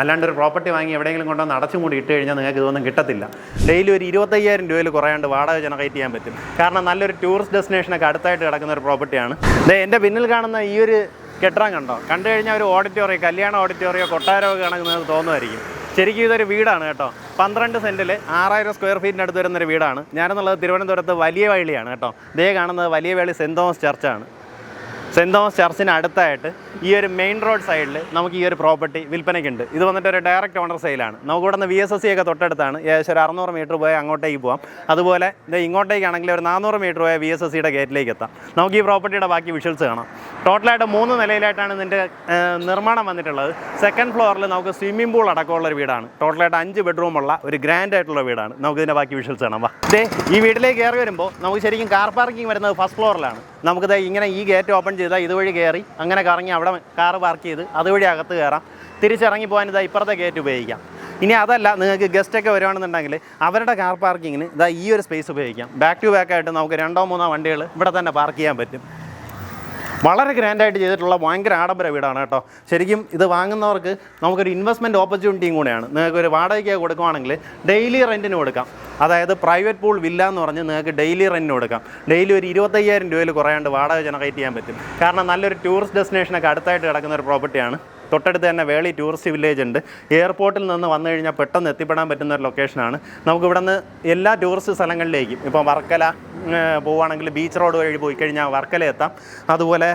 അല്ലാണ്ട് ഒരു പ്രോപ്പർട്ടി വാങ്ങി എവിടെയെങ്കിലും കൊണ്ടുവന്ന് അടച്ചും കൂടി ഇട്ട് കഴിഞ്ഞാൽ നിങ്ങൾക്ക് ഇതൊന്നും കിട്ടത്തില്ല. ഡെയിലി ഒരു ഇരുപത്തയ്യായിരം രൂപയിൽ കുറയാണ്ട് വാടക ജനറേറ്റ് ചെയ്യാൻ പറ്റും. കാരണം നല്ലൊരു ടൂറിസ്റ്റ് ഡെസ്റ്റിനേഷനൊക്കെ അടുത്തായിട്ട് കിടക്കുന്ന ഒരു പ്രോപ്പർട്ടിയാണ്. എന്റെ പിന്നിൽ കാണുന്ന ഈ ഒരു കെട്ടിടം കണ്ടോ? കണ്ടു കഴിഞ്ഞാൽ ഒരു ഓഡിറ്റോറിയം കല്യാണ ഓഡിറ്റോറിയോ കൊട്ടാരമൊക്കെ കണക്കുന്നത് തോന്നുമായിരിക്കും. ശരിക്കും ഇതൊരു വീടാണ് കേട്ടോ. പന്ത്രണ്ട് സെന്റിൽ ആറായിരം സ്ക്വയർ ഫീറ്റിന് അടുത്ത് വരുന്നൊരു വീടാണ്. ഞാനെന്നുള്ളത് തിരുവനന്തപുരത്ത് വലിയ വള്ളിയാണ് കേട്ടോ. ഇതേ കാണുന്നത് വലിയ വേളി സെന്റ് തോമസ് ചർച്ചാണ്. സെന്റ് തോമസ് ചർച്ചിന് അടുത്തായിട്ട് ഈ ഒരു മെയിൻ റോഡ് സൈഡിൽ നമുക്ക് ഈ ഒരു പ്രോപ്പർട്ടി വിൽപ്പനയ്ക്കുണ്ട്. ഇത് വന്നിട്ട് ഒരു ഡയറക്റ്റ് ഓണർ സെയിലാണ്. നമുക്ക് ഇവിടെ നിന്ന് വി എസ് എസ് സി ഒക്കെ തൊട്ടടുത്താണ്. ഏകദേശം ഒരു അറുന്നൂറ് മീറ്റർ പോയാൽ അങ്ങോട്ടേക്ക് പോകാം അതുപോലെ ഇത് ഇങ്ങോട്ടേക്കാണെങ്കിൽ ഒരു നാനൂറ് മീറ്റർ പോയാൽ വി എസ് എസ് സിയുടെ ഗേറ്റിലേക്ക് എത്താം. നമുക്ക് ഈ പ്രോപ്പർട്ടിയുടെ ബാക്കി വിഷ്വൽസ് കാണാം. ടോട്ടലായിട്ട് മൂന്ന് നിലയിലായിട്ടാണ് ഇതിന്റെ നിർമ്മാണം വന്നിട്ടുള്ളത്. സെക്കൻഡ് ഫ്ലോറിൽ നമുക്ക് സ്വിമ്മിംഗ് പൂൾ അടക്കമുള്ള ഒരു വീടാണ്. ടോട്ടലായിട്ട് അഞ്ച് ബെഡ്റൂമുള്ള ഒരു ഗ്രാൻഡ് ആയിട്ടുള്ള വീടാണ്. നമുക്ക് ഇതിന്റെ ബാക്കി വിഷ്വൽസ് കാണാം. വാ. ഈ വീട്ടിലേക്ക് കയറി വരുമ്പോൾ നമുക്ക് ശരിക്കും കാർ പാർക്കിംഗ് വരുന്നത് ഫസ്റ്റ് ഫ്ലോറിലാണ് നമുക്കിത് ഇങ്ങനെ ഈ ഗേറ്റ് ഓപ്പൺ ചെയ്താൽ ഇതുവഴി കയറി അങ്ങനെ കറങ്ങി അവിടെ കാർ പാർക്ക് ചെയ്ത് അതുവഴി അകത്ത് കയറാം തിരിച്ചിറങ്ങി പോകാൻ ഇതാ ഇപ്പുറത്തെ ഗേറ്റ് ഉപയോഗിക്കാം. ഇനി അതല്ല നിങ്ങൾക്ക് ഗസ്റ്റൊക്കെ വരുവാണെന്നുണ്ടെങ്കിൽ അവരുടെ കാർ പാർക്കിങ്ങിന് ഇതാ ഈ ഒരു സ്പേസ് ഉപയോഗിക്കാം. ബാക്ക് ടു ബാക്ക് ആയിട്ട് നമുക്ക് രണ്ടോ മൂന്നോ വണ്ടികൾ ഇവിടെ തന്നെ പാർക്ക് ചെയ്യാൻ പറ്റും. വളരെ ഗ്രാൻഡായിട്ട് ചെയ്തിട്ടുള്ള ഭയങ്കര ആഡംബര വീടാണ് കേട്ടോ. ശരിക്കും ഇത് വാങ്ങുന്നവർക്ക് നമുക്കൊരു ഇൻവെസ്റ്റ്മെന്റ് ഓപ്പർച്യൂണിറ്റിയും കൂടെയാണ്. നിങ്ങൾക്ക് ഒരു വാടകയ്ക്ക് കൊടുക്കുവാണെങ്കിൽ ഡെയിലി റെന്റിന് കൊടുക്കാം. അതായത് പ്രൈവറ്റ് പൂൾ വില്ല എന്ന് പറഞ്ഞ് നിങ്ങൾക്ക് ഡെയിലി റെന്റിന് കൊടുക്കാം. ഡെയിലി ഒരു ഇരുപത്തയ്യായിരം രൂപയിൽ കുറയാണ്ട് വാടക ജനറേറ്റ് ചെയ്യാൻ പറ്റും. കാരണം നല്ലൊരു ടൂറിസ്റ്റ് ഡെസ്റ്റിനേഷനൊക്കെ അടുത്തായിട്ട് കിടക്കുന്ന ഒരു പ്രോപ്പർട്ടിയാണ് തൊട്ടടുത്ത് തന്നെ വേളി ടൂറിസ്റ്റ് വില്ലേജ് ഉണ്ട്. എയർപോർട്ടിൽ നിന്ന് വന്നു കഴിഞ്ഞാൽ പെട്ടെന്ന് എത്തിപ്പെടാൻ പറ്റുന്ന ഒരു ലൊക്കേഷനാണ് നമുക്ക് നിന്ന് എല്ലാ ടൂറിസ്റ്റ് സ്ഥലങ്ങളിലേക്കും. ഇപ്പോൾ വർക്കല പോവുകയാണെങ്കിൽ ബീച്ച് റോഡ് വഴി പോയി കഴിഞ്ഞാൽ വർക്കല എത്താം. അതുപോലെ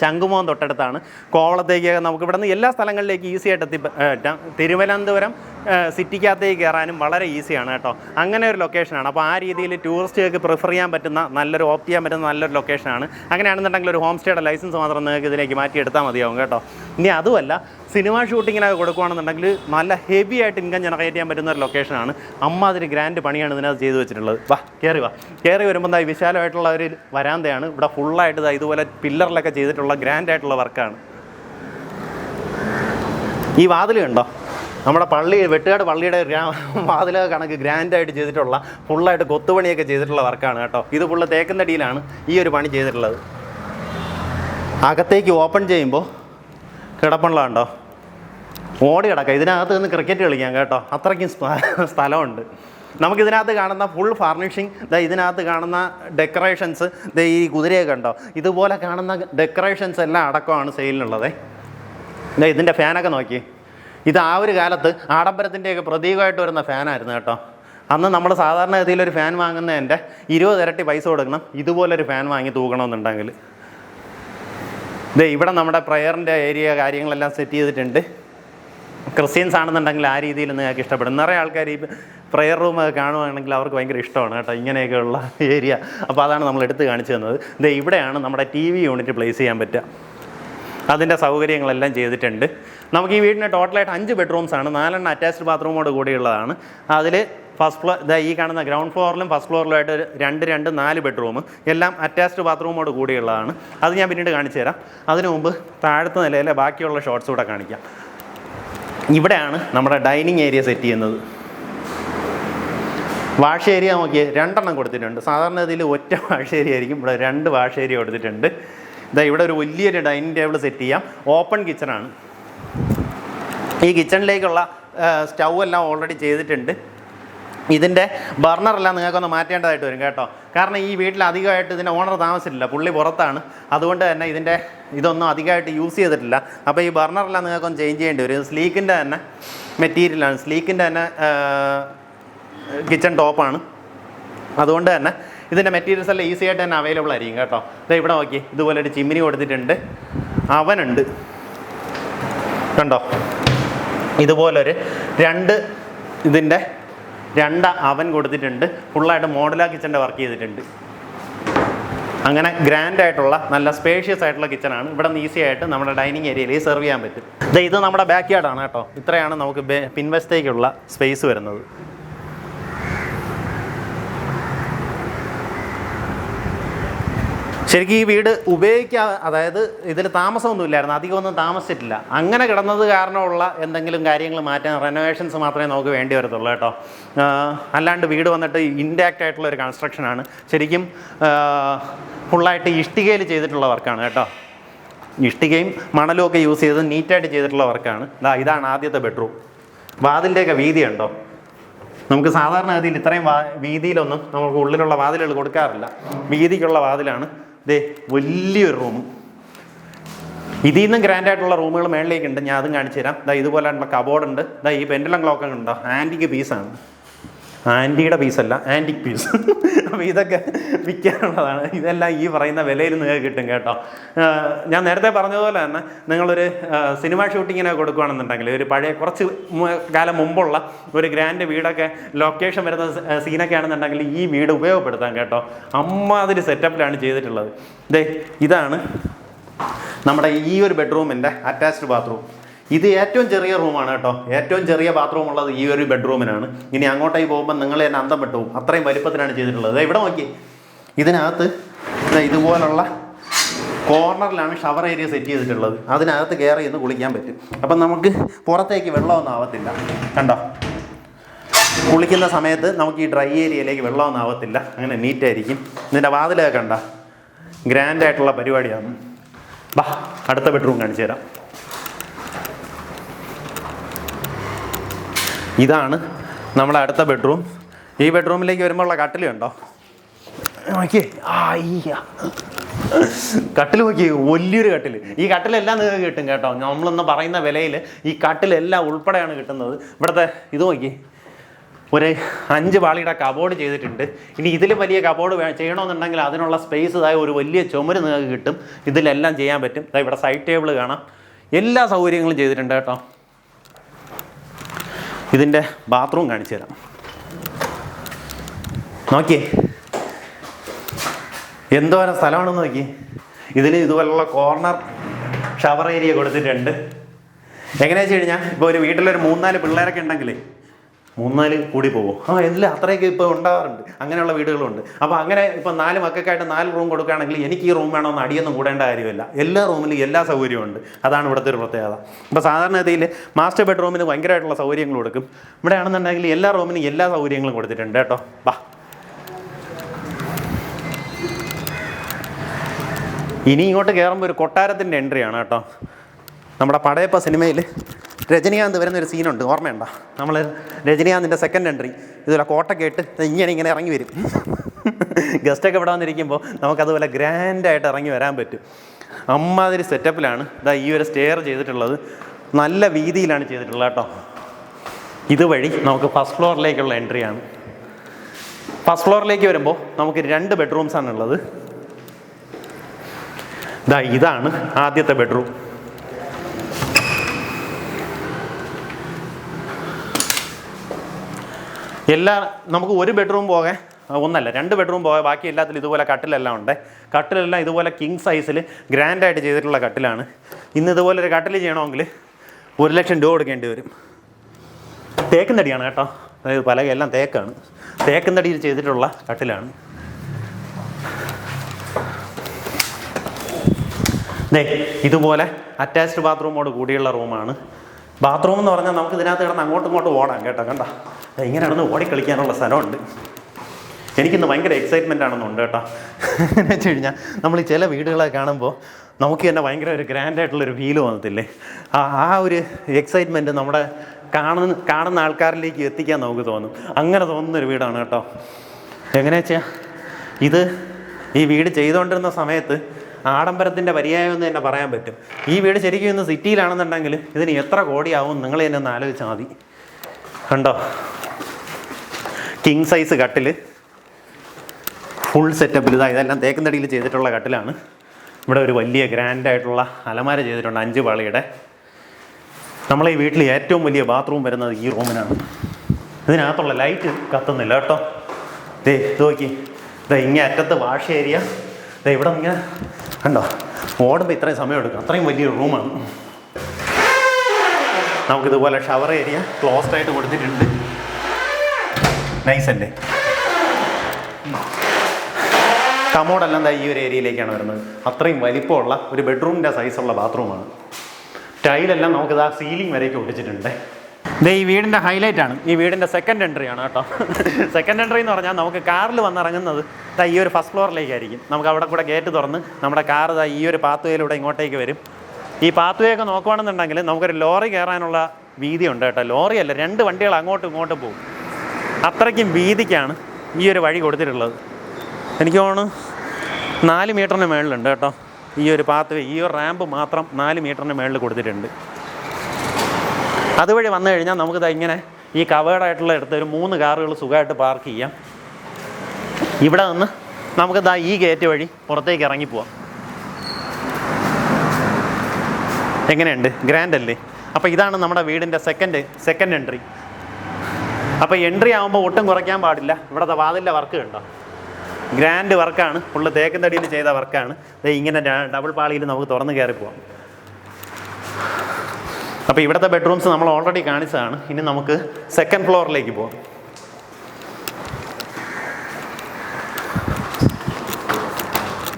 ശംഖുമോഹൻ തൊട്ടടുത്താണ്. കോവളത്തേക്ക് നമുക്ക് ഇവിടെ എല്ലാ സ്ഥലങ്ങളിലേക്ക് ഈസി ആയിട്ട് എത്തി തിരുവനന്തപുരം സിറ്റിക്കകത്തേക്ക് കയറാനും വളരെ ഈസിയാണ് കേട്ടോ. അങ്ങനെ ഒരു ലൊക്കേഷനാണ് അപ്പോൾ ആ രീതിയിൽ ടൂറിസ്റ്റുകൾക്ക് പ്രിഫർ ചെയ്യാൻ പറ്റുന്ന നല്ലൊരു ഓപ്റ്റ് ചെയ്യാൻ പറ്റുന്ന നല്ലൊരു ലൊക്കേഷനാണ് അങ്ങനെയാണെന്നുണ്ടെങ്കിൽ ഒരു ഹോം സ്റ്റേയുടെ ലൈസൻസ് മാത്രം നിങ്ങൾക്ക് ഇതിലേക്ക് മാറ്റി എടുത്താൽ മതിയാവും കേട്ടോ. ഇനി അതുമല്ല സിനിമ ഷൂട്ടിങ്ങിനൊക്കെ കൊടുക്കുകയാണെന്നുണ്ടെങ്കിൽ നല്ല ഹെവി ആയിട്ട് ഇൻകം ജനറേറ്റ് ചെയ്യാൻ പറ്റുന്ന ഒരു ലൊക്കേഷനാണ് അമ്മാതിരി ഗ്രാൻഡ് പണിയാണ് ഇതിനകത്ത് ചെയ്തു വെച്ചിട്ടുള്ളത്. വാ കയറി വാ. കയറി വരുമ്പോൾ എന്താ വിശാലമായിട്ടുള്ള ഒരു വരാന്തയാണ്. ഇവിടെ ഫുള്ളായിട്ട് ഇതാ ഇതുപോലെ പില്ലറിലൊക്കെ ചെയ്തിട്ടുള്ള ഗ്രാൻഡ് ആയിട്ടുള്ള വർക്കാണ് ഈ വാതിൽ കണ്ടോ നമ്മുടെ പള്ളി വെട്ടുകാട് പള്ളിയുടെ വാതില കണക്ക് ഗ്രാൻഡായിട്ട് ചെയ്തിട്ടുള്ള ഫുള്ളായിട്ട് കൊത്തുപണിയൊക്കെ ചെയ്തിട്ടുള്ള വർക്കാണ് കേട്ടോ. ഇത് ഫുള്ള് തേക്കുന്നടിയിലാണ് ഈ ഒരു പണി ചെയ്തിട്ടുള്ളത്. അകത്തേക്ക് ഓപ്പൺ ചെയ്യുമ്പോൾ കിടപ്പുള്ള കണ്ടോ? ഓടി കിടക്കാം. ഇതിനകത്ത് നിന്ന് ക്രിക്കറ്റ് കളിക്കാം കേട്ടോ. അത്രയ്ക്കും സ്ഥലമുണ്ട്. സ്ഥലമുണ്ട് നമുക്കിതിനകത്ത് കാണുന്ന ഫുൾ ഫർണിഷിങ് ദാ ഇതിനകത്ത് കാണുന്ന ഡെക്കറേഷൻസ് ദാ ഈ കുതിരയൊക്കെ ഉണ്ടോ ഇതുപോലെ കാണുന്ന ഡെക്കറേഷൻസ് എല്ലാം അടക്കമാണ് സെയിലിനുള്ളത് ദാ ഇതിന്റെ ഫാനൊക്കെ നോക്കി ഇത് ആ ഒരു കാലത്ത് ആഡംബരത്തിന്റെയൊക്കെ പ്രതീകമായിട്ട് വരുന്ന ഫാനായിരുന്നു കേട്ടോ. അന്ന് നമ്മൾ സാധാരണ ഗതിയിൽ ഒരു ഫാൻ വാങ്ങുന്നതിന്റെ ഇരുപത് ഇരട്ടി പൈസ കൊടുക്കണം ഇതുപോലൊരു ഫാൻ വാങ്ങി തൂക്കണമെന്നുണ്ടെങ്കിൽ ഇതേ ഇവിടെ നമ്മുടെ പ്രയറിന്റെ ഏരിയ കാര്യങ്ങളെല്ലാം സെറ്റ് ചെയ്തിട്ടുണ്ട്. ക്രിസ്ത്യൻസ് ആണെന്നുണ്ടെങ്കിൽ ആ രീതിയിൽ നിങ്ങൾക്ക് ഇഷ്ടപ്പെടും. നിറയെ ആൾക്കാർ ഈ പ്രെയർ റൂം ഒക്കെ കാണുവാണെങ്കിൽ അവർക്ക് ഭയങ്കര ഇഷ്ടമാണ് കേട്ടോ ഇങ്ങനെയൊക്കെയുള്ള ഏരിയ. അപ്പോൾ അതാണ് നമ്മൾ എടുത്ത് കാണിച്ചു തന്നത്. ഇതേ ഇവിടെയാണ് നമ്മുടെ ടി വി യൂണിറ്റ് പ്ലേസ് ചെയ്യാൻ പറ്റുക. അതിന്റെ സൗകര്യങ്ങളെല്ലാം ചെയ്തിട്ടുണ്ട്. നമുക്ക് ഈ വീടിന് ടോട്ടലായിട്ട് അഞ്ച് ബെഡ്റൂംസ് ആണ്. നാലെണ്ണം അറ്റാച്ച്ഡ് ബാത്റൂമോട് കൂടിയുള്ളതാണ്. അതിൽ ഫസ്റ്റ് ഫ്ലോർ ഇതാ ഈ കാണുന്ന ഗ്രൗണ്ട് ഫ്ലോറിലും ഫസ്റ്റ് ഫ്ലോറിലുമായിട്ട് രണ്ട് രണ്ട് നാല് ബെഡ്റൂം. എല്ലാം അറ്റാച്ച്ഡ് ബാത്റൂമോട് കൂടിയുള്ളതാണ്. അത് ഞാൻ പിന്നീട് കാണിച്ചു തരാം. അതിനു മുമ്പ് താഴത്തെ നിലയിലെ ബാക്കിയുള്ള ഷോർട്സ് കൂടെ കാണിക്കാം. ഇവിടെയാണ് നമ്മുടെ ഡൈനിങ് ഏരിയ സെറ്റ് ചെയ്യുന്നത്. വാഷ് ഏരിയ നോക്കിയേ രണ്ടെണ്ണം കൊടുത്തിട്ടുണ്ട്. സാധാരണ ഇതിൽ ഒറ്റ വാഷ് ഏരിയ ആയിരിക്കും. ഇവിടെ രണ്ട് വാഷ് ഏരിയ കൊടുത്തിട്ടുണ്ട്. ഇതാ ഇവിടെ ഒരു വലിയൊരു ഡൈനിങ് ടേബിൾ സെറ്റ് ചെയ്യാം. ഓപ്പൺ കിച്ചണാണ് ഈ കിച്ചണിലേക്കുള്ള സ്റ്റൗ എല്ലാം ഓൾറെഡി ചെയ്തിട്ടുണ്ട്. ഇതിന്റെ ബർണറെല്ലാം നിങ്ങൾക്കൊന്ന് മാറ്റേണ്ടതായിട്ട് വരും കേട്ടോ. കാരണം ഈ വീട്ടിൽ അധികമായിട്ട് ഇതിന്റെ ഓണർ താമസിച്ചിട്ടില്ല. പുള്ളി പുറത്താണ്. അതുകൊണ്ട് തന്നെ ഇതിന്റെ ഇതൊന്നും അധികമായിട്ട് യൂസ് ചെയ്തിട്ടില്ല. അപ്പോൾ ഈ ബർണറെല്ലാം നിങ്ങൾക്കൊന്ന് ചേഞ്ച് ചെയ്യേണ്ടി വരും. സ്ലീക്കിന്റെ തന്നെ മെറ്റീരിയലാണ് സ്ലീക്കിന്റെ തന്നെ കിച്ചൺ ടോപ്പാണ് അതുകൊണ്ട് തന്നെ ഇതിന്റെ മെറ്റീരിയൽസ് എല്ലാം ഈസി ആയിട്ട് തന്നെ അവൈലബിൾ ആയിരിക്കും കേട്ടോ. ദേ ഇവിടെ നോക്കി ഇതുപോലെ ഒരു ചിമ്മിനി കൊടുത്തിട്ടുണ്ട്. അവനുണ്ട്. കണ്ടോ? ഇതുപോലൊരു രണ്ട് ഇതിന്റെ രണ്ട് അവൻ കൊടുത്തിട്ടുണ്ട്. ഫുള്ളായിട്ട് മോഡലാ കിച്ചന്റെ വർക്ക് ചെയ്തിട്ടുണ്ട്. അങ്ങനെ ഗ്രാൻഡ് ആയിട്ടുള്ള നല്ല സ്പേഷ്യസ് ആയിട്ടുള്ള കിച്ചണാണ് ഇവിടെ നിന്ന് ഈസി ആയിട്ട് നമ്മുടെ ഡൈനിങ് ഏരിയയിൽ സെർവ് ചെയ്യാൻ പറ്റും. ഇത് നമ്മുടെ ബാക്ക് യാർഡാണ് കേട്ടോ. ഇത്രയാണ് നമുക്ക് പിൻവശത്തേക്കുള്ള സ്പേസ് വരുന്നത്. ശരിക്കും ഈ വീട് ഉപയോഗിക്കാ അതായത് ഇതിൽ താമസമൊന്നുമില്ലായിരുന്നു. അധികമൊന്നും താമസിച്ചിട്ടില്ല. അങ്ങനെ കിടന്നത് കാരണമുള്ള എന്തെങ്കിലും കാര്യങ്ങൾ മാറ്റാൻ റെനോവേഷൻസ് മാത്രമേ നമുക്ക് വേണ്ടി വരത്തുള്ളൂ കേട്ടോ. അല്ലാണ്ട് വീട് വന്നിട്ട് ഇൻഡാക്റ്റ് ആയിട്ടുള്ള ഒരു കൺസ്ട്രക്ഷനാണ് ശരിക്കും ഫുള്ളായിട്ട് ഇഷ്ടികയിൽ ചെയ്തിട്ടുള്ള വർക്കാണ് കേട്ടോ. ഇഷ്ടികയും മണലും ഒക്കെ യൂസ് ചെയ്ത് നീറ്റായിട്ട് ചെയ്തിട്ടുള്ള വർക്കാണ്. ഇതാ ഇതാണ് ആദ്യത്തെ ബെഡ്റൂം വാതിലിന്റെയൊക്കെ വീതി ഉണ്ടോ? നമുക്ക് സാധാരണ ഗതിയിൽ ഇത്രയും വീതിയിലൊന്നും നമുക്ക് ഉള്ളിലുള്ള വാതിലുകൾ കൊടുക്കാറില്ല. വീതിക്കുള്ള വാതിലാണ് ദേ വലിയൊരു റൂം ഇതിൽ നിന്നും ഗ്രാൻഡ് ആയിട്ടുള്ള റൂമുകൾ മേളിലേക്ക് ഉണ്ട് ഞാൻ അതും കാണിച്ചു തരാം ദാ ഇതുപോലെയുള്ള കബോർഡ് ഉണ്ട്. ദാ ഈ പെൻഡലം ക്ലോക്കൊക്കെ ഉണ്ടോ. ആന്റിക്ക് പീസാണ് ആന്റിയുടെ പീസല്ല ആന്റിക് പീസ്. അപ്പോൾ ഇതൊക്കെ വിൽക്കാനുള്ളതാണ്. ഇതെല്ലാം ഈ പറയുന്ന വിലയിൽ നിങ്ങൾക്ക് കിട്ടും കേട്ടോ. ഞാൻ നേരത്തെ പറഞ്ഞതുപോലെ തന്നെ നിങ്ങളൊരു സിനിമ ഷൂട്ടിങ്ങിനെ കൊടുക്കുകയാണെന്നുണ്ടെങ്കിൽ ഒരു പഴയ കുറച്ച് കാലം മുമ്പുള്ള ഒരു ഗ്രാൻഡ് വീടൊക്കെ ലൊക്കേഷൻ വരുന്ന സീനൊക്കെ ആണെന്നുണ്ടെങ്കിൽ ഈ വീട് ഉപയോഗപ്പെടുത്താം കേട്ടോ. അമ്മാതിരി സെറ്റപ്പിലാണ് ചെയ്തിട്ടുള്ളത്. ദേ ഇതാണ് നമ്മുടെ ഈ ഒരു ബെഡ്റൂമിന്റെ അറ്റാച്ച്ഡ് ബാത്റൂം ഇത് ഏറ്റവും ചെറിയ റൂമാണ് കേട്ടോ. ഏറ്റവും ചെറിയ ബാത്റൂം ഉള്ളത് ഈ ഒരു ബെഡ്റൂമിനാണ് ഇനി അങ്ങോട്ടേക്ക് പോകുമ്പോൾ നിങ്ങൾ തന്നെ അന്തം പെട്ടു പോകും. അത്രയും വലിപ്പത്തിലാണ് ചെയ്തിട്ടുള്ളത്. ഇവിടെ നോക്കി ഇതിനകത്ത് ഇതുപോലുള്ള കോർണറിലാണ് ഷവർ ഏരിയ സെറ്റ് ചെയ്തിട്ടുള്ളത്. അതിനകത്ത് കയറി ഇന്ന് കുളിക്കാൻ പറ്റും. അപ്പം നമുക്ക് പുറത്തേക്ക് വെള്ളമൊന്നും ആവത്തില്ല. കണ്ടോ? കുളിക്കുന്ന സമയത്ത് നമുക്ക് ഈ ഡ്രൈ ഏരിയയിലേക്ക് വെള്ളമൊന്നും ആവത്തില്ല. അങ്ങനെ നീറ്റായിരിക്കും ഇതിന്റെ വാതിലൊക്കെ കണ്ട? ഗ്രാൻഡായിട്ടുള്ള പരിപാടിയാണ്. ബാ അടുത്ത ബെഡ്റൂം കാണിച്ചു തരാം. ഇതാണ് നമ്മുടെ അടുത്ത ബെഡ്റൂം ഈ ബെഡ്റൂമിലേക്ക് വരുമ്പോഴുള്ള കട്ടിൽ നോക്കിയേ. അയ്യ കട്ടിൽ നോക്കി വലിയൊരു കട്ടിൽ ഈ കട്ടിലെല്ലാം നിങ്ങൾക്ക് കിട്ടും കേട്ടോ. നമ്മളൊന്ന് പറയുന്ന വിലയിൽ ഈ കട്ടിലെല്ലാം ഉൾപ്പെടെയാണ് കിട്ടുന്നത്. ഇവിടുത്തെ ഇത് നോക്കി ഒരു അഞ്ച് പാളിയുടെ കബോർഡ് ചെയ്തിട്ടുണ്ട്. ഇനി ഇതിലും വലിയ കബോർഡ് ചെയ്യണമെന്നുണ്ടെങ്കിൽ അതിനുള്ള സ്പേസ് ഇതായ ഒരു വലിയ ചുമര് നിങ്ങൾക്ക് കിട്ടും. ഇതിലെല്ലാം ചെയ്യാൻ പറ്റും. ഇവിടെ സൈഡ് ടേബിൾ കാണാം. എല്ലാ സൗകര്യങ്ങളും ചെയ്തിട്ടുണ്ട് കേട്ടോ. ഇതിന്റെ ബാത്റൂം കാണിച്ചു തരാം. നോക്കിയേ. എന്തോരം സ്ഥലമാണെന്ന് നോക്കി ഇതിന് ഇതുപോലുള്ള കോർണർ ഷവർ ഏരിയ കൊടുത്തിട്ടുണ്ട്. എങ്ങനെയാ വെച്ച് കഴിഞ്ഞാൽ ഇപ്പോൾ ഒരു വീട്ടിലൊരു മൂന്നാൽ പിള്ളേരൊക്കെ ഉണ്ടെങ്കിലേ മൂന്നാൽ കൂടി പോകും ആ എല്ലാം അത്രയൊക്കെ ഇപ്പോൾ ഉണ്ടാവാറുണ്ട്. അങ്ങനെയുള്ള വീടുകളുണ്ട്. അപ്പോൾ അങ്ങനെ ഇപ്പോൾ നാല് മക്കൾക്കായിട്ട് നാല് റൂം കൊടുക്കുകയാണെങ്കിൽ എനിക്ക് ഈ റൂം വേണമെന്ന് അടിയൊന്നും കൂടേണ്ട കാര്യമില്ല. എല്ലാ റൂമിലും എല്ലാ സൗകര്യവും ഉണ്ട്. അതാണ് ഇവിടുത്തെ ഒരു പ്രത്യേകത. ഇപ്പോൾ സാധാരണഗതിയിൽ മാസ്റ്റർ ബെഡ്റൂമിന് ഭയങ്കരമായിട്ടുള്ള സൗകര്യങ്ങൾ കൊടുക്കും. ഇവിടെ ആണെന്നുണ്ടെങ്കിൽ എല്ലാ റൂമിനും എല്ലാ സൗകര്യങ്ങളും കൊടുത്തിട്ടുണ്ട് കേട്ടോ. വാ. ഇനി ഇങ്ങോട്ട് കയറുമ്പോൾ ഒരു കൊട്ടാരത്തിന്റെ എൻട്രിയാണ് കേട്ടോ. നമ്മുടെ പടയപ്പ സിനിമയിൽ രജനീകാന്ത് വരുന്ന ഒരു സീനുണ്ട് ഓർമ്മയുണ്ടോ? നമ്മൾ രജനീകാന്തിന്റെ സെക്കൻഡ് എൻട്രി ഇതുപോലെ കോട്ട കേട്ട് ഇങ്ങനെ ഇങ്ങനെ ഇറങ്ങി വരും. ഗസ്റ്റൊക്കെ ഇവിടെ വന്നിരിക്കുമ്പോൾ നമുക്കതുപോലെ ഗ്രാൻഡായിട്ട് ഇറങ്ങി വരാൻ പറ്റും. അമ്മാതിരി സെറ്റപ്പിലാണ് ഇതാ ഈ ഒരു സ്റ്റെയർ ചെയ്തിട്ടുള്ളത്. നല്ല വീതിയിലാണ് ചെയ്തിട്ടുള്ളത് കേട്ടോ. ഇതുവഴി നമുക്ക് ഫസ്റ്റ് ഫ്ലോറിലേക്കുള്ള എൻട്രിയാണ് ഫസ്റ്റ് ഫ്ലോറിലേക്ക് വരുമ്പോൾ നമുക്ക് രണ്ട് ബെഡ്റൂംസ് ആണ് ഉള്ളത് ദാ ഇതാണ് ആദ്യത്തെ ബെഡ്റൂം എല്ലാ നമുക്ക് ഒരു ബെഡ്റൂം പോകെ ഒന്നല്ല രണ്ട് ബെഡ്റൂം പോകെ ബാക്കി എല്ലാത്തിലും ഇതുപോലെ കട്ടിലെല്ലാം ഉണ്ട്. കട്ടിലെല്ലാം ഇതുപോലെ കിങ് സൈസിൽ ഗ്രാൻഡായിട്ട് ചെയ്തിട്ടുള്ള കട്ടിലാണ്. ഇന്ന് ഇതുപോലെ ഒരു കട്ടിൽ ചെയ്യണമെങ്കിൽ ഒരു ലക്ഷം രൂപ കൊടുക്കേണ്ടി വരും. തേക്കുന്നടിയാണ് കേട്ടോ. അതായത് പലകയെല്ലാം തേക്കാണ്. തേക്കുന്നടിയിൽ ചെയ്തിട്ടുള്ള കട്ടിലാണ്. ദേ ഇതുപോലെ അറ്റാച്ച്ഡ് ബാത്റൂമോട് കൂടിയുള്ള റൂമാണ് ബാത്റൂം എന്ന് പറഞ്ഞാൽ നമുക്ക് ഇതിനകത്ത് കിടന്ന് അങ്ങോട്ടും ഇങ്ങോട്ടും ഓടാം കേട്ടോ കണ്ട? ഇങ്ങനെ നടന്ന് ഓടിക്കളിക്കാനുള്ള സ്ഥലമുണ്ട്. എനിക്കിന്ന് ഭയങ്കര എക്സൈറ്റ്മെന്റ് ആണെന്നുണ്ട് കേട്ടോ. എന്ന് വെച്ച് കഴിഞ്ഞാൽ നമ്മൾ ചില വീടുകളെ കാണുമ്പോൾ നമുക്ക് തന്നെ ഭയങ്കര ഒരു ഗ്രാൻഡ് ആയിട്ടുള്ളൊരു ഫീൽ വന്നത്തില്ലേ ആ ഒരു എക്സൈറ്റ്മെന്റ് നമ്മുടെ കാണുന്ന കാണുന്ന ആൾക്കാരിലേക്ക് എത്തിക്കാൻ നമുക്ക് തോന്നും. അങ്ങനെ തോന്നുന്നൊരു വീടാണ് കേട്ടോ. എങ്ങനെയാ വെച്ചാൽ ഇത് ഈ വീട് ചെയ്തുകൊണ്ടിരുന്ന സമയത്ത് ആഡംബരത്തിന്റെ പര്യായം എന്ന് തന്നെ പറയാൻ പറ്റും. ഈ വീട് ശരിക്കും ഇന്ന് സിറ്റിയിലാണെന്നുണ്ടെങ്കിൽ ഇതിന് എത്ര കോടിയാവും നിങ്ങൾ തന്നെ ഒന്ന് ആലോചിച്ചാൽ മതി. കണ്ടോ? കിങ് സൈസ് കട്ടിൽ ഫുൾ സെറ്റപ്പിൽ ഇതാ ഇതെല്ലാം തേക്കുന്നടിയിൽ ചെയ്തിട്ടുള്ള കട്ടിലാണ് ഇവിടെ ഒരു വലിയ ഗ്രാൻഡായിട്ടുള്ള അലമാര ചെയ്തിട്ടുണ്ട് അഞ്ച് പാളിയുടെ. നമ്മളെ ഈ വീട്ടിൽ ഏറ്റവും വലിയ ബാത്റൂം വരുന്നത് ഈ റൂമിനാണ് ഇതിനകത്തുള്ള ലൈറ്റ് കത്തുന്നില്ല കേട്ടോ. ദേ നോക്കി. ദേ ഇങ്ങനെ അറ്റത്ത് വാഷ് ഏരിയ ദേ ഇവിടെ ഇങ്ങനെ കണ്ടോ? ഓടുമ്പോൾ ഇത്രയും സമയം എടുക്കും. അത്രയും വലിയ റൂമാണ് നമുക്കിതുപോലെ ഷവർ ഏരിയ ക്ലോസ്ഡ് ആയിട്ട് കൊടുത്തിട്ടുണ്ട്. നൈസ് അല്ലേ കമോഡെല്ലാം ദാ ഈ ഒരു ഏരിയയിലേക്കാണ് വരുന്നത്. അത്രയും വലിപ്പമുള്ള ഒരു ബെഡ്റൂമിന്റെ സൈസുള്ള ബാത്റൂമാണ്. ടൈലെല്ലാം നമുക്ക് ആ സീലിംഗ് വരെയൊക്കെ ഒട്ടിച്ചിട്ടുണ്ട്. ഇത് ഈ വീടിന്റെ ഹൈലൈറ്റ് ആണ്. ഈ വീടിന്റെ സെക്കൻഡ് എൻട്രി ആണ് കേട്ടോ. സെക്കൻഡ് എൻട്രി എന്ന് പറഞ്ഞാൽ നമുക്ക് കാറിൽ വന്നിറങ്ങുന്നത് ദാ ഈ ഒരു ഫസ്റ്റ് ഫ്ലോറിലേക്കായിരിക്കും നമുക്ക് അവിടെ കൂടെ ഗേറ്റ് തുറന്ന് നമ്മുടെ കാർ ഇതാ ഈ ഒരു പാത്വേയിലൂടെ ഇങ്ങോട്ടേക്ക് വരും. ഈ പാത്വേ ഒക്കെ നോക്കുകയാണെന്നുണ്ടെങ്കിൽ നമുക്കൊരു ലോറി കയറാനുള്ള വീതിയുണ്ട് കേട്ടോ. ലോറിയല്ല രണ്ട് വണ്ടികൾ അങ്ങോട്ടും ഇങ്ങോട്ടും പോകും. അത്രയ്ക്കും വീതിക്കാണ് ഈ ഒരു വഴി കൊടുത്തിട്ടുള്ളത്. എനിക്ക് തോന്നുന്നു നാല് മീറ്ററിന് മുകളിലുണ്ട് കേട്ടോ. ഈ ഒരു പാത്ത് ഈ ഒരു റാമ്പ് മാത്രം നാല് മീറ്ററിന് മുകളിൽ കൊടുത്തിട്ടുണ്ട്. അതുവഴി വന്നു കഴിഞ്ഞാൽ നമുക്ക് ഇങ്ങനെ ഈ കവേർഡായിട്ടുള്ള അടുത്ത് ഒരു മൂന്ന് കാറുകൾ സുഖമായിട്ട് പാർക്ക് ചെയ്യാം. ഇവിടെ നിന്ന് നമുക്ക് ദാ ഈ ഗേറ്റ് വഴി പുറത്തേക്ക് ഇറങ്ങി പോവാം. എങ്ങനെയുണ്ട്? ഗ്രാൻഡ് അല്ലേ? അപ്പോൾ ഇതാണ് നമ്മുടെ വീടിന്റെ സെക്കൻഡ് സെക്കൻഡ് എൻട്രി അപ്പോൾ എൻട്രി ആകുമ്പോൾ ഒട്ടും കുറയ്ക്കാൻ പാടില്ല. ഇവിടുത്തെ വാതിലിന്റെ വർക്ക് കണ്ടോ? ഗ്രാൻഡ് വർക്കാണ് ഫുള്ള് തേക്കും ചെയ്ത വർക്കാണ് ഇങ്ങനെ ഡബിൾ പാളിയിൽ നമുക്ക് തുറന്ന് കയറി പോകാം അപ്പോൾ ഇവിടുത്തെ ബെഡ്റൂംസ് നമ്മൾ ഓൾറെഡി കാണിച്ചതാണ്. ഇനി നമുക്ക് സെക്കൻഡ് ഫ്ലോറിലേക്ക് പോവാം.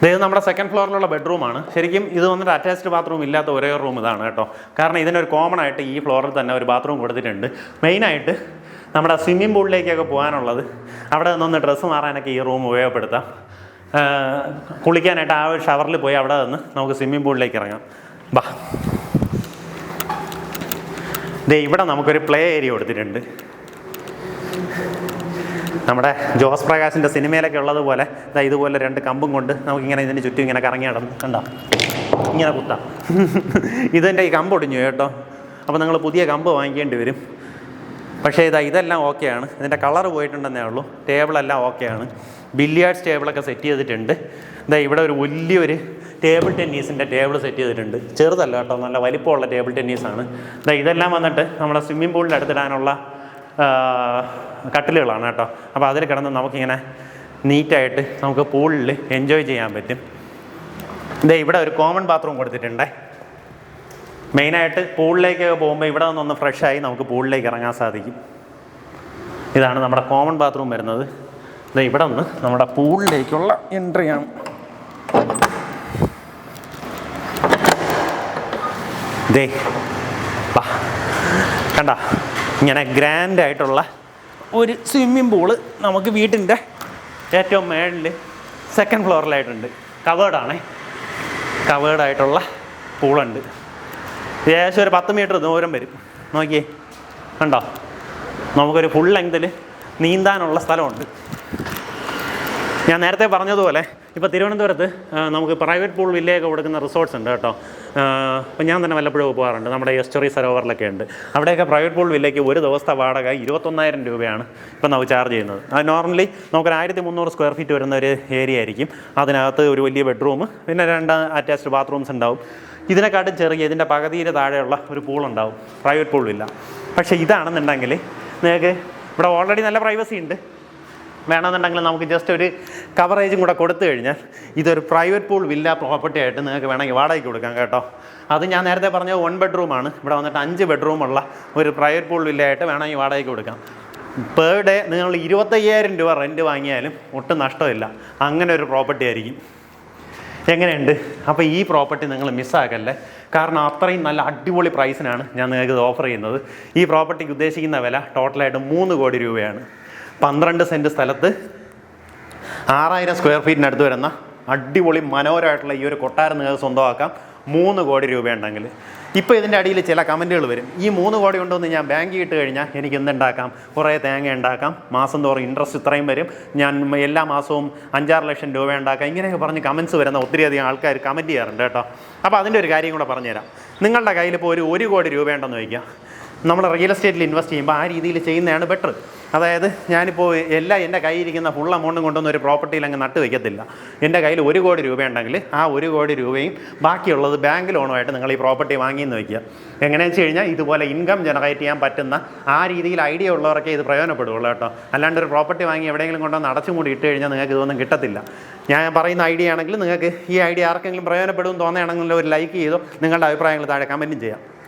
ഇത് നമ്മുടെ സെക്കൻഡ് ഫ്ലോറിലുള്ള ബെഡ്റൂമാണ് ശരിക്കും ഇത് വന്നിട്ട് അറ്റാച്ച്ഡ് ബാത്റൂം ഇല്ലാത്ത ഒരേ റൂം ഇതാണ് കേട്ടോ. കാരണം ഇതിനൊരു കോമൺ ആയിട്ട് ഈ ഫ്ലോറിൽ തന്നെ ഒരു ബാത്റൂം കൊടുത്തിട്ടുണ്ട്. മെയിനായിട്ട് നമ്മുടെ സ്വിമ്മിംഗ് പൂളിലേക്കൊക്കെ പോകാനുള്ളത്. അവിടെ നിന്നൊന്ന് ഡ്രസ്സ് മാറാനൊക്കെ ഈ റൂം ഉപയോഗപ്പെടുത്താം. കുളിക്കാനായിട്ട് ആ ഒരു ഷവറിൽ പോയി അവിടെ നിന്ന് നമുക്ക് സ്വിമ്മിംഗ് പൂളിലേക്ക് ഇറങ്ങാം. ബാ. ദേ ഇവിടെ നമുക്കൊരു പ്ലേ ഏരിയ കൊടുത്തിട്ടുണ്ട്. നമ്മുടെ ജോസ് പ്രകാശിന്റെ സിനിമയിലൊക്കെ ഉള്ളതുപോലെ ഇതാ ഇതുപോലെ രണ്ട് കമ്പും കൊണ്ട് നമുക്കിങ്ങനെ ഇതിന് ചുറ്റും ഇങ്ങനെ കറങ്ങി നടന്ന് കണ്ടോ? ഇങ്ങനെ കുത്താം. ഇതെന്റെ ഈ കമ്പ് ഒടിഞ്ഞു കേട്ടോ. അപ്പോൾ നിങ്ങൾ പുതിയ കമ്പ് വാങ്ങിക്കേണ്ടി വരും. പക്ഷേ ഇതാ ഇതെല്ലാം ഓക്കെയാണ്. ഇതിന്റെ കളർ പോയിട്ടുണ്ടെന്നേ ഉള്ളൂ. ടേബിളെല്ലാം ഓക്കെയാണ്. ബില്ലിയാർഡ്സ് ടേബിളൊക്കെ സെറ്റ് ചെയ്തിട്ടുണ്ട്. ഇതാ ഇവിടെ ഒരു വലിയൊരു ടേബിൾ ടെന്നീസിന്റെ ടേബിൾ സെറ്റ് ചെയ്തിട്ടുണ്ട്. ചെറുതല്ല കേട്ടോ നല്ല വലിപ്പമുള്ള ടേബിൾ ടെന്നീസാണ്. ഇതാ ഇതെല്ലാം വന്നിട്ട് നമ്മുടെ സ്വിമ്മിംഗ് പൂളിന്റെ അടുത്തിടാനുള്ള കട്ടിലുകളാണ് കേട്ടോ. അപ്പോൾ അതിൽ കിടന്ന് നമുക്കിങ്ങനെ നീറ്റായിട്ട് നമുക്ക് പൂളിൽ എൻജോയ് ചെയ്യാൻ പറ്റും. ഇതേ ഇവിടെ ഒരു കോമൺ ബാത്റൂം കൊടുത്തിട്ടുണ്ടേ. മെയിനായിട്ട് പൂളിലേക്ക് പോകുമ്പോൾ ഇവിടെ നിന്നൊന്ന് ഫ്രഷായി നമുക്ക് പൂളിലേക്ക് ഇറങ്ങാൻ സാധിക്കും. ഇതാണ് നമ്മുടെ കോമൺ ബാത്റൂം വരുന്നത്. ഇത് ഇവിടെ നിന്ന് നമ്മുടെ പൂളിലേക്കുള്ള എൻട്രിയാണ് ദേ കണ്ട ഇങ്ങനെ ഗ്രാൻഡ് ആയിട്ടുള്ള ഒരു സ്വിമ്മിംഗ് പൂൾ നമുക്ക് വീട്ടിന്റെ ഏറ്റവും മേളിൽ സെക്കൻഡ് ഫ്ലോറിലായിട്ടുണ്ട് കവേർഡാണേ കവേർഡായിട്ടുള്ള പൂളുണ്ട് ഏകദേശം ഒരു പത്ത് മീറ്റർ ദൂരം വരും. നോക്കിയേ. കണ്ടോ? നമുക്കൊരു ഫുൾ ലെങ്തിൽ നീന്താനുള്ള സ്ഥലമുണ്ട്. ഞാൻ നേരത്തെ പറഞ്ഞതുപോലെ ഇപ്പോൾ തിരുവനന്തപുരത്ത് നമുക്ക് പ്രൈവറ്റ് പൂൾ വില്ലയൊക്കെ കൊടുക്കുന്ന റിസോർട്ട്സ് ഉണ്ട് കേട്ടോ. അപ്പോൾ ഞാൻ തന്നെ വല്ലപ്പോഴും പോകാറുണ്ട്. നമ്മുടെ എസ്റ്ററി സരോവറിലൊക്കെ ഉണ്ട്. അവിടെയൊക്കെ പ്രൈവറ്റ് പൂൾ വില്ലയ്ക്ക് ഒരു ദിവസത്തെ വാടക ഇരുപത്തൊന്നായിരം രൂപയാണ് ഇപ്പോൾ നമുക്ക് ചാർജ് ചെയ്യുന്നത്. അത് നോർമലി നമുക്കൊരു ആയിരത്തി മുന്നൂറ് സ്ക്വയർ ഫീറ്റ് വരുന്ന ഒരു ഏരിയ ആയിരിക്കും. അതിനകത്ത് ഒരു വലിയ ബെഡ്റൂം പിന്നെ രണ്ട് അറ്റാച്ച്ഡ് ബാത്റൂംസ് ഉണ്ടാവും. ഇതിനെക്കാട്ടും ചെറിയ ഇതിന്റെ പകുതിയിൽ താഴെയുള്ള ഒരു പൂൾ ഉണ്ടാവും. പ്രൈവറ്റ് പൂളില്ല പക്ഷേ ഇതാണെന്നുണ്ടെങ്കിൽ നിങ്ങൾക്ക് ഇവിടെ ഓൾറെഡി നല്ല പ്രൈവസി ഉണ്ട്. വേണമെന്നുണ്ടെങ്കിൽ നമുക്ക് ജസ്റ്റ് ഒരു കവറേജും കൂടെ കൊടുത്തു കഴിഞ്ഞാൽ ഇതൊരു പ്രൈവറ്റ് പൂൾ വില്ല പ്രോപ്പർട്ടി ആയിട്ട് നിങ്ങൾക്ക് വേണമെങ്കിൽ വാടകയ്ക്ക് കൊടുക്കാം കേട്ടോ. അത് ഞാൻ നേരത്തെ പറഞ്ഞ വൺ ബെഡ്റൂമാണ് ഇവിടെ വന്നിട്ട് അഞ്ച് ബെഡ്റൂമുള്ള ഒരു പ്രൈവറ്റ് പൂൾ വില്ലയായിട്ട് വേണമെങ്കിൽ വാടകയ്ക്ക് കൊടുക്കാം. പെർ ഡേ നിങ്ങൾ ഇരുപത്തയ്യായിരം രൂപ റെന്റ് വാങ്ങിയാലും ഒട്ടും നഷ്ടമില്ല. അങ്ങനെ ഒരു പ്രോപ്പർട്ടി ആയിരിക്കും. എങ്ങനെയുണ്ട്? അപ്പോൾ ഈ പ്രോപ്പർട്ടി നിങ്ങൾ മിസ്സാക്കല്ലേ കാരണം അത്രയും നല്ല അടിപൊളി പ്രൈസിനാണ് ഞാൻ നിങ്ങൾക്ക് ഓഫർ ചെയ്യുന്നത്. ഈ പ്രോപ്പർട്ടിക്ക് ഉദ്ദേശിക്കുന്ന വില ടോട്ടലായിട്ട് മൂന്ന് കോടി രൂപയാണ്. പന്ത്രണ്ട് സെന്റ് സ്ഥലത്ത് ആറായിരം സ്ക്വയർ ഫീറ്റിനടുത്ത് വരുന്ന അടിപൊളി മനോഹരമായിട്ടുള്ള ഈ ഒരു കൊട്ടാരം നിങ്ങൾക്ക് സ്വന്തമാക്കാം. മൂന്ന് കോടി രൂപയുണ്ടെങ്കിൽ. ഇപ്പോൾ ഇതിന്റെ അടിയിൽ ചില കമന്റുകൾ വരും. ഈ മൂന്ന് കോടി കൊണ്ടുവന്ന് ഞാൻ ബാങ്കിൽ ഇട്ട് കഴിഞ്ഞാൽ എനിക്ക് എന്തുണ്ടാക്കാം? കുറേ തേങ്ങ ഉണ്ടാക്കാം. മാസം തോറും ഇൻട്രസ്റ്റ് ഇത്രയും വരും. ഞാൻ എല്ലാ മാസവും അഞ്ചാറ് ലക്ഷം രൂപ ഉണ്ടാക്കാം. ഇങ്ങനെയൊക്കെ പറഞ്ഞ് കമൻസ് വരുന്ന ഒത്തിരിയധികം ആൾക്കാർ കമന്റ് ചെയ്യാറുണ്ട് കേട്ടോ. അപ്പോൾ അതിന്റെ ഒരു കാര്യം കൂടെ പറഞ്ഞുതരാം. നിങ്ങളുടെ കയ്യിൽ ഇപ്പോൾ ഒരു ഒരു കോടി രൂപ ഉണ്ടെന്ന് വയ്ക്കുക നമ്മൾ റിയൽ എസ്റ്റേറ്റിൽ ഇൻവെസ്റ്റ് ചെയ്യുമ്പോൾ ആ രീതിയിൽ ചെയ്യുന്നതാണ് ബെറ്റർ അതായത് ഞാനിപ്പോൾ എല്ലാ എന്റെ കയ്യിരിക്കുന്ന ഫുൾ എമൗണ്ടും കൊണ്ടൊന്നും ഒരു പ്രോപ്പർട്ടിയിൽ അങ്ങ് നട്ട് വയ്ക്കത്തില്ല എന്റെ കയ്യിൽ ഒരു കോടി രൂപ രൂപയുണ്ടെങ്കിൽ ആ ഒരു കോടി രൂപയും ബാക്കിയുള്ളത് ബാങ്ക് ലോണുമായിട്ട് നിങ്ങൾ ഈ പ്രോപ്പർട്ടി വാങ്ങിയെന്ന് വയ്ക്കുക എങ്ങനെയാണെന്ന് വെച്ച് കഴിഞ്ഞാൽ ഇതുപോലെ ഇൻകം ജനറേറ്റ് ചെയ്യാൻ പറ്റുന്ന ആ രീതിയിൽ ഐഡിയ ഉള്ളവർക്കേ ഇത് പ്രയോജനപ്പെടുകയുള്ളൂ കേട്ടോ. അല്ലാണ്ട് ഒരു പ്രോപ്പർട്ടി വാങ്ങി എവിടെയെങ്കിലും കൊണ്ടുവന്ന് അടച്ചും കൂടി ഇട്ട് കഴിഞ്ഞാൽ നിങ്ങൾക്ക് ഇതൊന്നും കിട്ടത്തില്ല. ഞാൻ പറയുന്ന ഐഡിയ ആണെങ്കിൽ നിങ്ങൾക്ക് ഈ ഐഡിയ ആർക്കെങ്കിലും പ്രയോജനപ്പെടും തോന്നുകയാണെങ്കിൽ ഒരു ലൈക്ക് ചെയ്തോ നിങ്ങളുടെ അഭിപ്രായങ്ങൾ താഴെ കമന്റും ചെയ്യാം.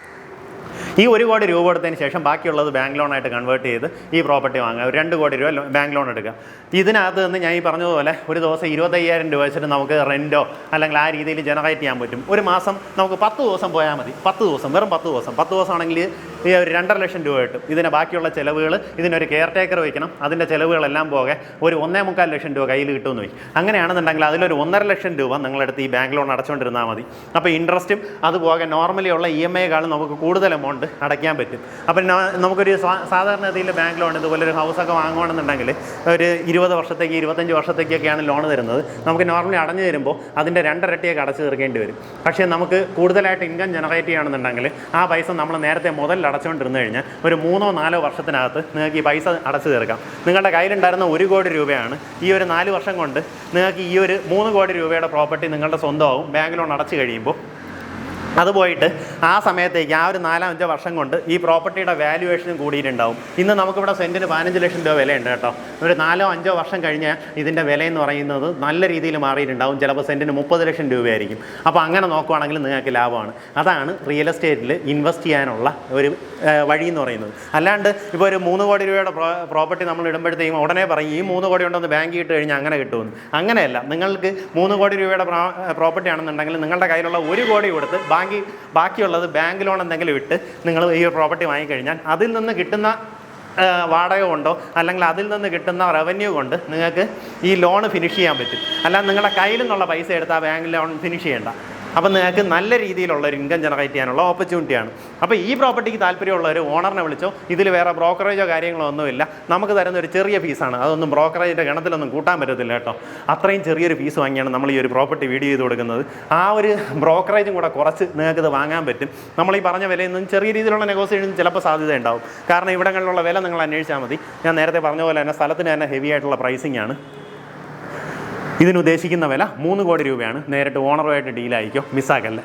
ഈ ഒരു കോടി രൂപ കൊടുത്തതിന് ശേഷം ബാക്കിയുള്ളത് ബാങ്ക് ലോണായിട്ട് കൺവേർട്ട് ചെയ്ത് ഈ പ്രോപ്പർട്ടി വാങ്ങുക. ഒരു രണ്ട് കോടി രൂപ ബാങ്ക് ലോൺ എടുക്കുക. ഇതിനകത്ത് നിന്ന് ഞാൻ ഈ പറഞ്ഞതുപോലെ ഒരു ദിവസം ഇരുപത്തയ്യായിരം രൂപ വെച്ചിട്ട് നമുക്ക് റെന്റോ അല്ലെങ്കിൽ ആ രീതിയിൽ ജനറേറ്റ് ചെയ്യാൻ പറ്റും. ഒരു മാസം നമുക്ക് പത്ത് ദിവസം പോയാൽ മതി. പത്ത് ദിവസം വെറും പത്ത് ദിവസം. പത്ത് ദിവസം ആണെങ്കിൽ ഈ ഒരു രണ്ടര ലക്ഷം രൂപ കിട്ടും. ഇതിന് ബാക്കിയുള്ള ചിലവുകൾ ഇതിനൊരു കെയർ ടേക്കർ വയ്ക്കണം. അതിന്റെ ചിലവുകളെല്ലാം പോകെ ഒരു ഒന്നേ മുക്കാൽ ലക്ഷം രൂപ കയ്യിൽ കിട്ടുമെന്ന് വയ്ക്കും. അങ്ങനെയാണെന്നുണ്ടെങ്കിൽ അതിലൊരു ഒന്നര ലക്ഷം രൂപ നിങ്ങളെടുത്ത് ഈ ബാങ്ക് ലോൺ അടച്ചുകൊണ്ടിരുന്നാൽ മതി. അപ്പോൾ ഇൻട്രസ്റ്റും അതുപോകെ നോർമലി ഉള്ള ഇ എം ഐക്കാളും നമുക്ക് കൂടുതൽ എമൗണ്ട് അടയ്ക്കാൻ പറ്റും. അപ്പം നമുക്കൊരു സാധാരണ രീതിയിൽ ബാങ്ക് ലോൺ ഇതുപോലെ ഒരു ഹൗസൊക്കെ വാങ്ങുകയാണെന്നുണ്ടെങ്കിൽ ഒരു ഇരുപത് വർഷത്തേക്ക് ഇരുപത്തഞ്ച് വർഷത്തേക്കൊക്കെയാണ് ലോൺ തരുന്നത്. നമുക്ക് നോർമലി അടഞ്ഞു തരുമ്പോൾ അതിന്റെ രണ്ടരട്ടിയൊക്കെ അടച്ചു തീർക്കേണ്ടി വരും. പക്ഷേ നമുക്ക് കൂടുതലായിട്ട് ഇൻകം ജനറേറ്റ് ചെയ്യുകയാണെന്നുണ്ടെങ്കിൽ ആ പൈസ നമ്മൾ നേരത്തെ മുതൽ അടച്ചുകൊണ്ടിരുന്നു കഴിഞ്ഞാൽ ഒരു മൂന്നോ നാലോ വർഷത്തിനകത്ത് നിങ്ങൾക്ക് ഈ പൈസ അടച്ചു തീർക്കാം. നിങ്ങളുടെ കയ്യിലുണ്ടായിരുന്ന ഒരു കോടി രൂപയാണ് ഈ ഒരു നാല് വർഷം കൊണ്ട് നിങ്ങൾക്ക് ഈ ഒരു മൂന്ന് കോടി രൂപയുടെ പ്രോപ്പർട്ടി നിങ്ങളുടെ സ്വന്തമാവും. ബാങ്ക് ലോൺ അടച്ചു കഴിയുമ്പോൾ അത് പോയിട്ട് ആ സമയത്തേക്ക് ആ ഒരു നാലോ അഞ്ചോ വർഷം കൊണ്ട് ഈ പ്രോപ്പർട്ടിയുടെ വാല്യുവേഷനും കൂടിയിട്ടുണ്ടാവും. ഇന്ന് നമുക്കിവിടെ സെന്റിന് പതിനഞ്ച് ലക്ഷം രൂപ വിലയുണ്ട് കേട്ടോ. ഒരു നാലോ അഞ്ചോ വർഷം കഴിഞ്ഞ് ഇതിന്റെ വില എന്ന് പറയുന്നത് നല്ല രീതിയിൽ മാറിയിട്ടുണ്ടാവും. ചിലപ്പോൾ സെന്റിന് മുപ്പത് ലക്ഷം രൂപയായിരിക്കും. അപ്പോൾ അങ്ങനെ നോക്കുവാണെങ്കിൽ നിങ്ങൾക്ക് ലാഭമാണ്. അതാണ് റിയൽ എസ്റ്റേറ്റിൽ ഇൻവെസ്റ്റ് ചെയ്യാനുള്ള ഒരു വഴി എന്ന് പറയുന്നത്. അല്ലാണ്ട് ഇപ്പോൾ ഒരു മൂന്ന് കോടി രൂപയുടെ പ്രോപ്പർട്ടി നമ്മൾ ഇടുമ്പോഴത്തേക്കും ഉടനെ പറയും ഈ മൂന്ന് കോടി ഉണ്ടെന്ന് ബാങ്ക് ഇട്ട് കഴിഞ്ഞാൽ അങ്ങനെ കിട്ടുമെന്ന്. അങ്ങനെയല്ല. നിങ്ങൾക്ക് മൂന്ന് കോടി രൂപയുടെ പ്രോപ്പർട്ടി ആണെന്നുണ്ടെങ്കിൽ നിങ്ങളുടെ കയ്യിലുള്ള ഒരു കോടി കൊടുത്ത് ബാങ്കി ബാക്കിയുള്ളത് ബാങ്ക് ലോൺ എന്തെങ്കിലും ഇട്ട് നിങ്ങൾ ഈ പ്രോപ്പർട്ടി വാങ്ങിക്കഴിഞ്ഞാൽ അതിൽ നിന്ന് കിട്ടുന്ന വാടക കൊണ്ടോ അല്ലെങ്കിൽ അതിൽ നിന്ന് കിട്ടുന്ന റവന്യൂ കൊണ്ട് നിങ്ങൾക്ക് ഈ ലോൺ ഫിനിഷ് ചെയ്യാൻ പറ്റും. അല്ലാതെ നിങ്ങളുടെ കയ്യിൽ നിന്നുള്ള പൈസ എടുത്ത് ആ ബാങ്ക് ലോൺ ഫിനിഷ് ചെയ്യേണ്ട. അപ്പം നിങ്ങൾക്ക് നല്ല രീതിയിലുള്ള ഒരു ഇൻകം ജനറേറ്റ് ചെയ്യാനുള്ള ഓപ്പർച്യൂണിറ്റിയാണ് അപ്പോൾ ഈ പ്രോപ്പർട്ടിക്ക് താല്പര്യമുള്ളവർ ഓണറിനെ വിളിച്ചോ ഇതിൽ വേറെ ബ്രോക്കറേജോ കാര്യങ്ങളോ ഒന്നുമില്ല. നമുക്ക് തരുന്ന ഒരു ചെറിയ ഫീസാണ് അതൊന്നും ബ്രോക്കറേജിന്റെ ഗണത്തിലൊന്നും കൂട്ടാൻ പറ്റത്തില്ല കേട്ടോ. അത്രയും ചെറിയൊരു ഫീസ് വാങ്ങിയാണ് നമ്മൾ ഈ ഒരു പ്രോപ്പർട്ടി വീഡിയോ ചെയ്ത് കൊടുക്കുന്നത്. ആ ഒരു ബ്രോക്കറേജും കൂടെ കുറച്ച് നിങ്ങൾക്ക് ഇത് വാങ്ങാൻ പറ്റും. നമ്മൾ ഈ പറഞ്ഞ വിലയിൽ നിന്നും ചെറിയ രീതിയിലുള്ള നെഗോസിയേഷൻ ചിലപ്പോൾ സാധ്യത ഉണ്ടാവും കാരണം ഇവിടങ്ങളിലുള്ള വില നിങ്ങൾ അന്വേഷിച്ചാൽ മതി. ഞാൻ നേരത്തെ പറഞ്ഞ പോലെ തന്നെ സ്ഥലത്തിന് തന്നെ ഹെവി ആയിട്ടുള്ള പ്രൈസിംഗ് ആണ്. ഇതിനുദ്ദേശിക്കുന്ന വില മൂന്ന് കോടി രൂപയാണ്. നേരിട്ട് ഓണറുമായിട്ട് ഡീലായിരിക്കും മിസ്സാക്കല്ലേ?